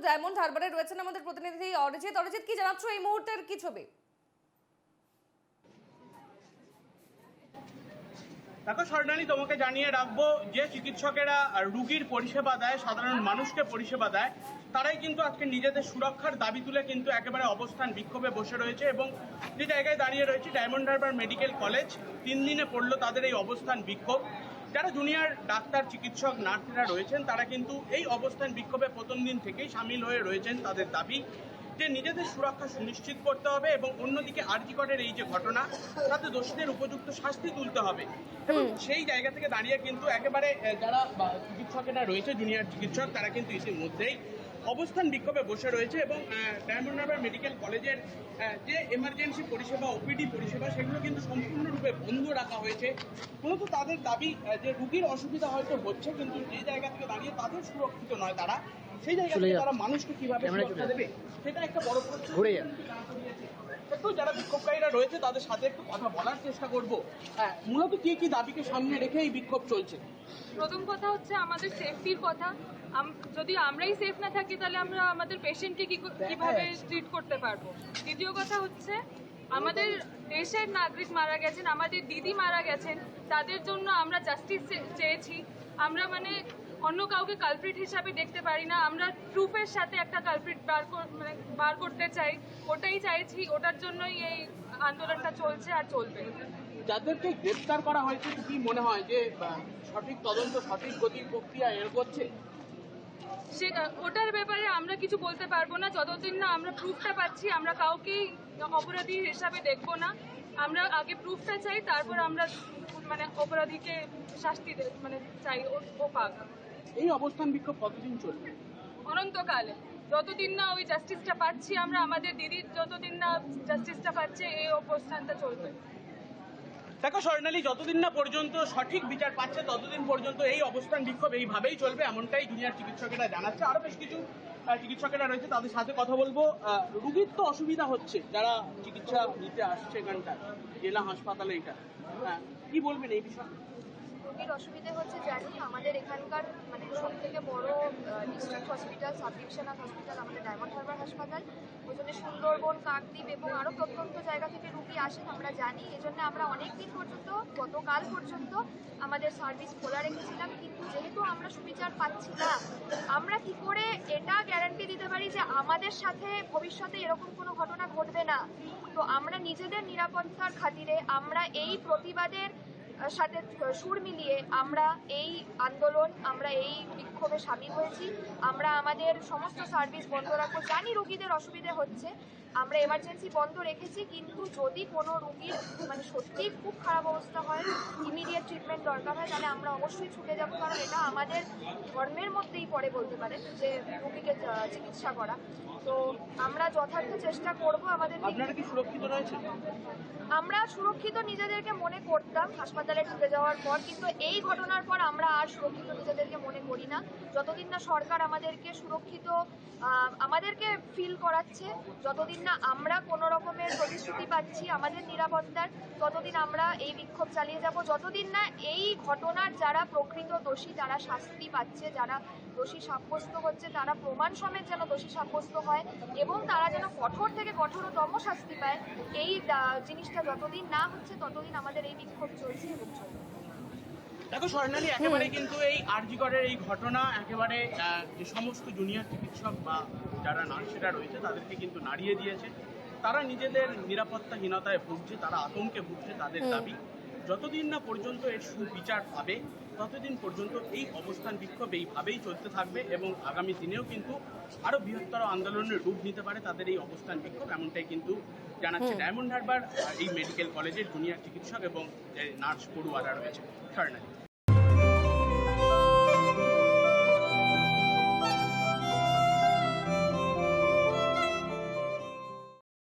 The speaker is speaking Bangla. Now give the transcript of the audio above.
ডায়মন্ড হারবারে রয়েছেন আমাদের প্রতিনিধি অরিজিৎ। অরিজিৎ, কি জানাচ্ছ এই মুহূর্তের কি ছবি? দেখো স্বর্ণালী তোমাকে জানিয়ে রাখব, যে চিকিৎসকেরা রুগীর পরিষেবা দেয়, সাধারণ মানুষকে পরিষেবা দেয়, তারাই কিন্তু আজকে নিজেদের সুরক্ষার দাবি তুলে কিন্তু একেবারে অবস্থান বিক্ষোভে বসে রয়েছে এবং যে জায়গায় দাঁড়িয়ে রয়েছে ডায়মন্ড হারবার মেডিকেল কলেজ তিন দিনে পড়ল তাদের এই অবস্থান বিক্ষোভ। যারা জুনিয়র ডাক্তার চিকিৎসক নার্সরা রয়েছেন তারা কিন্তু এই অবস্থান বিক্ষোভে প্রথম দিন থেকেই সামিল হয়ে রয়েছেন তাদের দাবি যে নিজেদের সুরক্ষা সুনিশ্চিত করতে হবে এবং অন্যদিকে আর্জিকটের এই যে ঘটনা তাতে দোষীদের উপযুক্ত শাস্তি তুলতে হবে। এবং সেই জায়গা থেকে দাঁড়িয়ে কিন্তু একেবারে যারা চিকিৎসকেরা রয়েছে জুনিয়র চিকিৎসক তারা কিন্তু ইতিমধ্যেই অবস্থান বিক্ষোভে বসে রয়েছে এবং ডায়মন্ড হারবার মেডিকেল কলেজের যে এমার্জেন্সি পরিষেবা ওপিডি পরিষেবা সেগুলো কিন্তু সম্পূর্ণরূপে বন্ধ রাখা হয়েছে। মূলত তাদের দাবি যে রুগীর অসুবিধা হয়তো হচ্ছে কিন্তু যে জায়গা থেকে দাঁড়িয়ে তাদের সুরক্ষিত নয় তারা সেই জায়গা থেকে তারা মানুষকে কীভাবে সুরক্ষা দেবে সেটা একটা বড় প্রশ্ন। ঘুরে যা। একটু যারা বিক্ষোভকারীরা রয়েছে তাদের সাথে একটু কথা বলার চেষ্টা করব। হ্যাঁ মূলত কি কি দাবিকে সামনে রেখে এই বিক্ষোভ চলছে? প্রথম কথা হচ্ছে আমাদের সেফটির কথা। যদি আমরাই সেফ না থাকি তাহলে আমরা আমাদের পেশেন্টকে কীভাবে ট্রিট করতে পারব? দ্বিতীয় কথা হচ্ছে আমাদের দেশের নাগরিক মারা গেছেন আমাদের দিদি মারা গেছেন তাদের জন্য আমরা জাস্টিস চেয়েছি। আমরা মানে অন্য কাউকে কালপ্রিট হিসাবে দেখতে পারি না। আমরা প্রুফের সাথে একটা কালপ্রিট বার কর- মানে বার করতে চাই। ওটাই চাইছি ওটার জন্যই এই আন্দোলনটা চলছে আর চলবে। যাদেরকে গ্রেফতার করা হয়েছে কি মনে হয় যে সঠিক তদন্ত সঠিক গতির প্রক্রিয়া এগোচ্ছে সে ওটার ব্যাপারে আমরা কিছু বলতে পারব না। যতদিন না আমরা প্রুফটা পাচ্ছি আমরা কাউকেই অপরাধী হিসাবে দেখব না। আমরা আগে প্রুফটা চাই তারপর আমরা মানে অপরাধীকে শাস্তি মানে চাই ও- ও পাক। এই অবস্থান বিক্ষোভ কতদিন চলবে? অনন্তকালে। যতদিন না ওই জাস্টিসটা পাচ্ছি আমরা আমাদের দিদির যতদিন না জাস্টিসটা পাচ্ছে এই অবস্থানটা চলবে। দেখো স্বর্ণালী যতদিন না পর্যন্ত সঠিক বিচার পাচ্ছে, ততদিন পর্যন্ত এই অবস্থান বিক্ষোভ এইভাবেই চলবে, এমনটাই জুনিয়র চিকিৎসকেরা জানাচ্ছে। আরও বেশ কিছু চিকিৎসকেরা রয়েছে তাদের সাথে কথা বলব। রুগীর তো অসুবিধা হচ্ছে যারা চিকিৎসা নিতে আসছে এখানটা জেলা হাসপাতালে এটা। হ্যাঁ কি বলবেন এই বিষয়ে? রোগীর অসুবিধে হচ্ছে জানি আমাদের এখানকার মানে সব থেকে বড় district hospital sub divisional hospital আমাদের ডায়মন্ড হারবার হাসপাতাল। জন্য সুন্দরবন, কাকদ্বীপ এবং আরও প্রত্যন্ত জায়গা থেকে রুগী আসেন, আমরা জানি। এজন্য আমরা অনেক দিন পর্যন্ত, গতকাল পর্যন্ত আমাদের সার্ভিস খোলা রেখেছিলাম, কিন্তু যেহেতু আমরা সুবিচার পাচ্ছি না, আমরা কি করে এটা গ্যারান্টি দিতে পারি যে আমাদের সাথে ভবিষ্যতে এরকম কোনো ঘটনা ঘটবে না? তো আমরা নিজেদের নিরাপত্তার খাতিরে আমরা এই প্রতিবাদের সাথে সুর মিলিয়ে আমরা এই আন্দোলন, আমরা এই বিক্ষোভে সামিল হয়েছি। আমরা আমাদের সমস্ত সার্ভিস বন্ধ রাখব। জানি রুগীদের অসুবিধে হচ্ছে, আমরা এমার্জেন্সি বন্ধ রেখেছি, কিন্তু যদি কোনো রুগীর মানে সত্যিই খুব খারাপ অবস্থা হয় ইমিডিয়েট ট্রিটমেন্ট দরকার হয় তাহলে আমরা অবশ্যই ছুটে যাব কারণ এটা আমাদের ধর্মের মধ্যেই পড়ে বলতে পারেন যে রুগীকে চিকিৎসা করা। তো আমরা যথার্থ চেষ্টা করব আমাদের আমরা সুরক্ষিত নিজেদেরকে মনে করতাম হাসপাতালে ঢুকে যাওয়ার পর কিন্তু এই ঘটনার পর আমরা আর সুরক্ষিত নিজেদেরকে মনে করি না। যতদিন না সরকার আমাদেরকে সুরক্ষিত আমাদেরকে ফিল করাচ্ছে যতদিন না আমরা কোনো রকমের পাচ্ছি আমাদের নিরাপত্তার। ততদিন আমরা এই বিক্ষোভ চালিয়ে যাব যতদিন না এই ঘটনার যারা প্রকৃত দোষী তারা শাস্তি পাচ্ছে যারা দোষী সাব্যস্ত হচ্ছে তারা প্রমাণ সমেত যেন দোষী সাব্যস্ত হয় এবং তারা যেন কঠোর থেকে কঠোরতম শাস্তি পায় এই জিনিসটা যতদিন না হচ্ছে ততদিন আমাদের এই বিক্ষোভ চলছে এবং চলবে। দেখো স্বর্ণালী একেবারে কিন্তু এই আরজিগড়ের এই ঘটনা একেবারে যে সমস্ত জুনিয়র চিকিৎসক বা যারা নার্সেরা রয়েছে তাদেরকে কিন্তু নাড়িয়ে দিয়েছে। তারা নিজেদের নিরাপত্তাহীনতায় ভুগছে তারা আতঙ্কে ভুগছে তাদের দাবি। যতদিন না পর্যন্ত এর সুবিচার পাবে ততদিন পর্যন্ত এই অবস্থান বিক্ষোভ এইভাবেই চলতে থাকবে এবং আগামী দিনেও কিন্তু আরও বৃহত্তর আন্দোলনের রূপ নিতে পারে তাদের এই অবস্থান বিক্ষোভ এমনটাই কিন্তু জানাচ্ছে ডায়মন্ড হারবার এই মেডিকেল কলেজের জুনিয়র চিকিৎসক এবং নার্স পড়ুয়ারা রয়েছে। স্বর্ণালী